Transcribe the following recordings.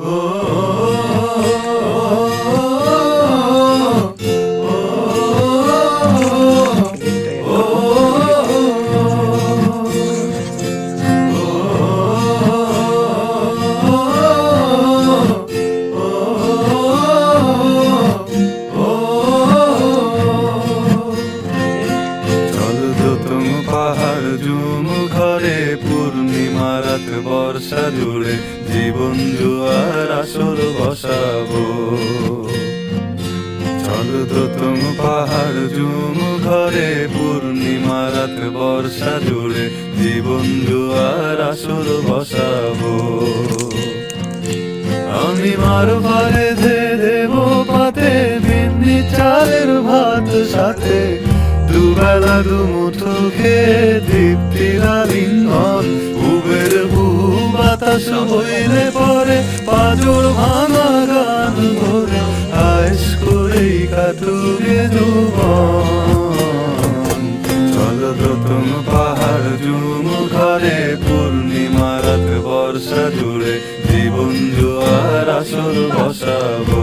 চল রাত বর্ষা জুড়ে জীবন জুয়ার আসর বসাবো। চল তো তুম পাহাড় জুম ঘরে পূর্ণিমা রাত বর্ষা জুড়ে জীবন জুয়ার আসর বসাবো। আমি মার দে দেব পাতে ভিন্নি চালের ভাত সাথে। দুবেলা দুমুঠো খেয়ে তৃপ্তির উবের বহু বাতাস হইলে পরে পাজর ভাঙা গান ধরে আয়েস করেই কাটুকে যৌবন চল পাহাড় জুম ঘরে, পূর্ণিমা রাত বর্ষা জুড়ে জীবন জোয়ার আসর বসাবো।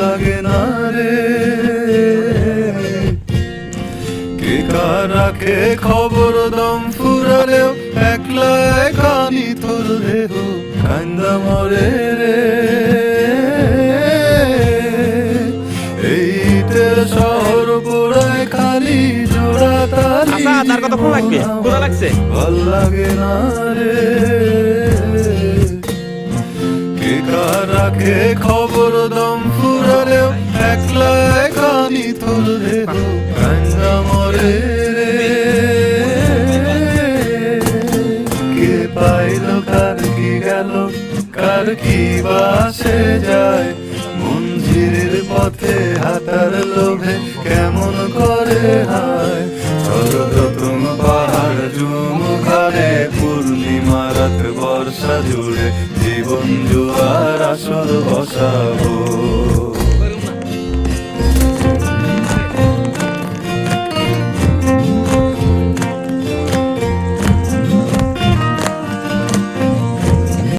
লাগে না রে। কে কার রাখে খবর দম ফুরালেও? একলা একানি তোর দেহ কান্দা মরে রে। এই ইটের শহর পড়ায় খালি জোড়া তালি আচ্ছা তার লাগবে? লাগছে? ভালো লাগে না রে। রাখে খবর দম ফুরালেও একলা একানি তোর দেহ কান্না মরে। কে পাইল, কার কি গেল, কার কি বাসে যায়? মঞ্জিরের পথে হাঁটার লোভে কেমন করে হায়? জুড়ে জীবন জুয়ার আসর বসাবো।